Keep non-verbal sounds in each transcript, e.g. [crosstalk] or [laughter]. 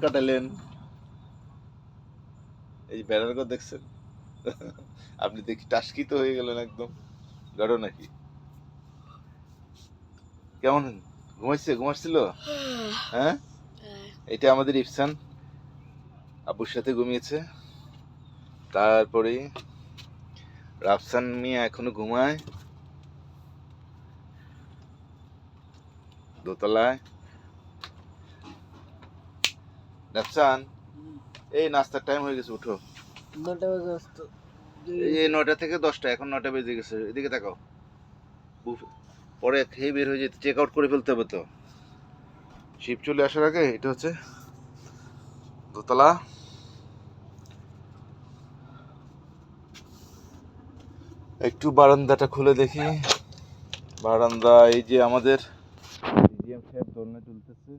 কাটালেন। এই বেড়ার কথা দেখছেন? আপনি দেখি টাস্কিত হয়ে গেলেন একদম। গাঢ় নাকি? কেমন? ঘুমাইছে? ঘুমাচ্ছিল? হ্যাঁ? এটা আমাদের ইফসান। আব্বুর সাথে ঘুমিয়েছে। তারপরে রাফসান মিয়া এখনও ঘুমায়। দোতলায়। রাফসান এই নাস্তার টাইম হয়ে গেছে উঠো। নটা বাজে আসতো এই নয়টা থেকে দশটা এখন নয়টা বেজে গেছে। এদিকে তাকাও। পরে খেয়ে বের হয়ে যেতে চেক আউট করে ফেলতে হবে তো। শিপ চলে আসার আগে এটা হচ্ছে দোতলা। একটু বারান্দাটা খুলে দেখি। বারান্দা এই যে আমাদের ডিজিএম সাহেব দোলনা চলতেছে।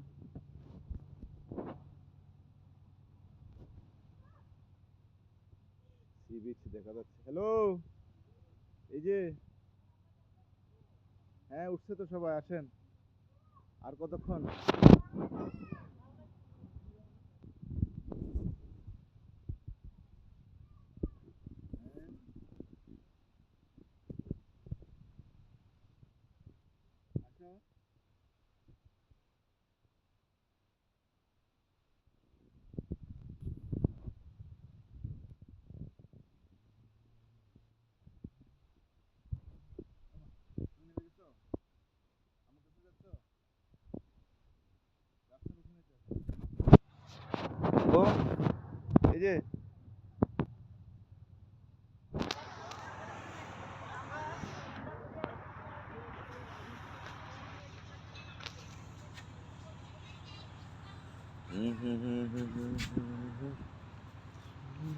বিচ দেখা যাচ্ছে। হ্যালো এই যে? হ্যাঁ উঠছে তো সবাই আসেন। আর কতক্ষণ হ্যাঁ? আসো। তুমি নেমে গেছো? আমার কাছে যাচ্ছ? রাস্তার ওখানে ও, এই যে। হুম।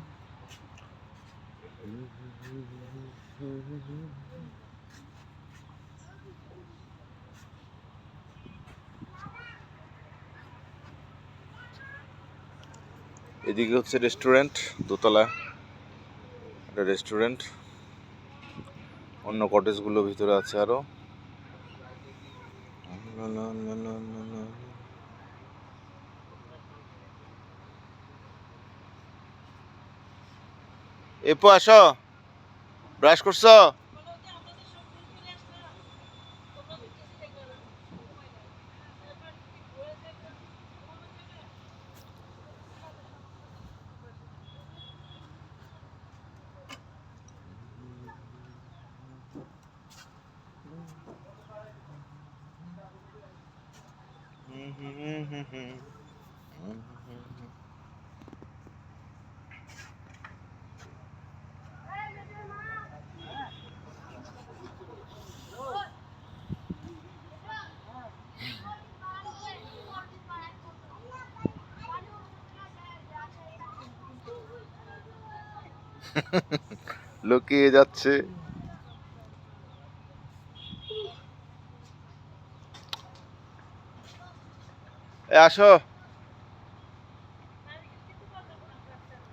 এদিকে হচ্ছে রেস্টুরেন্ট দোতলা। একটা রেস্টুরেন্ট অন্য কটেজগুলো ভিতরে আছে আরও। এপো, আসো। ব্রাশ করছ? [laughs] লুকিয়ে যাচ্ছে। আসো।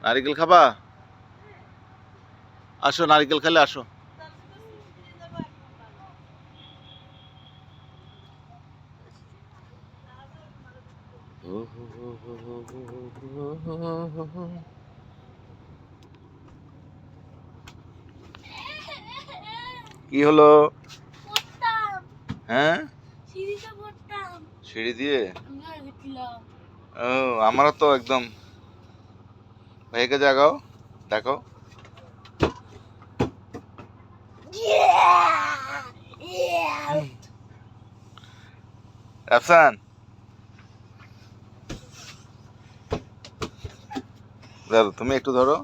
নারিকেল খাবা? আসো নারিকেল খেলে আসো। কি হলো? হ্যাঁ? সিঁড়ি দিয়ে? ও আমারও তো একদম। ভাইকে জাগাও দেখো রাফসান ধরো তুমি একটু ধরো।